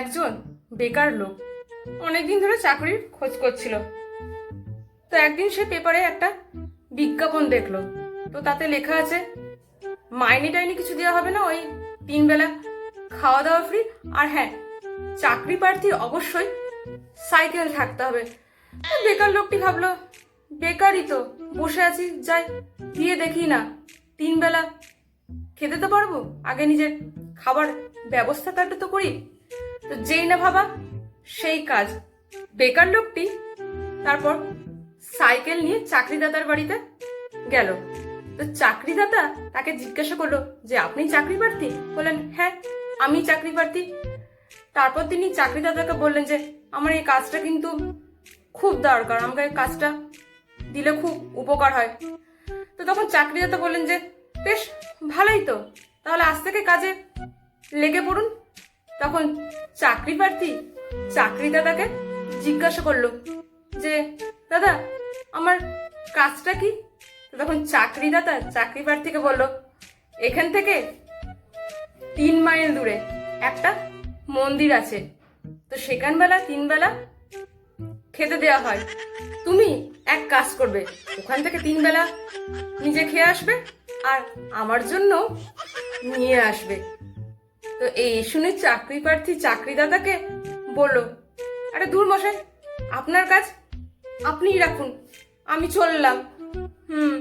একজন বেকার লোক। অনেকদিন ধরে চাকরির খোঁজ করছিল। তো একদিন সে পেপারে একটা বিজ্ঞাপন দেখল। তো তাতে লেখা আছে, মাইনে টাইনি কিছু দেওয়া হবে না, ওই তিন বেলা খাওয়া দাওয়া ফ্রি আর হ্যাঁ চাকরি প্রার্থীর অবশ্যই সাইকেল থাকতে হবে। বেকার লোকটি ভাবলো, বেকারই তো, বসে আছি, যাই দিয়ে দেখি না, তিন বেলা খেতে তো পারব, আগে নিজের খাবার ব্যবস্থাটা তো করি। তো যেই না ভাবা, সেই কাজ। বেকার লোকটি তারপর সাইকেল নিয়ে চাকরিদাতার বাড়িতে গেল। তো চাকরিদাতা তাকে জিজ্ঞাসা করল যে, আপনি চাকরি প্রার্থী? বললেন হ্যাঁ আমি চাকরি প্রার্থী। তারপর তিনি চাকরিদাতাকে বললেন যে, আমার এই কাজটা কিন্তু খুব দরকার। আমাকে এই কাজটা দিলে খুব উপকার হয়। তো তখন চাকরিদাতা বললেন যে, বেশ, ভালোই তো। তাহলে আজ থেকে কাজে লেগে পড়ুন। তখন চাকরি প্রার্থী চাকরিদাতাকে জিজ্ঞাসা করল যে, দাদা, আমার কাজটা কি? তখন চাকরিদাতা চাকরি প্রার্থীকে বলল, এখান থেকে তিন মাইল দূরে একটা মন্দির আছে। তো সেখান বেলা তিন বেলা খেতে দেওয়া হয়। তুমি এক কাজ করবে, ওখান থেকে তিন বেলা নিজে খেয়ে আসবে আর আমার জন্য নিয়ে আসবে। তো এই শুনে চাকরি প্রার্থী চাকরিদাতাকে বলল, আরে দূর মশাই, আপনার কাজ আপনিই রাখুন, আমি চললাম। হুম।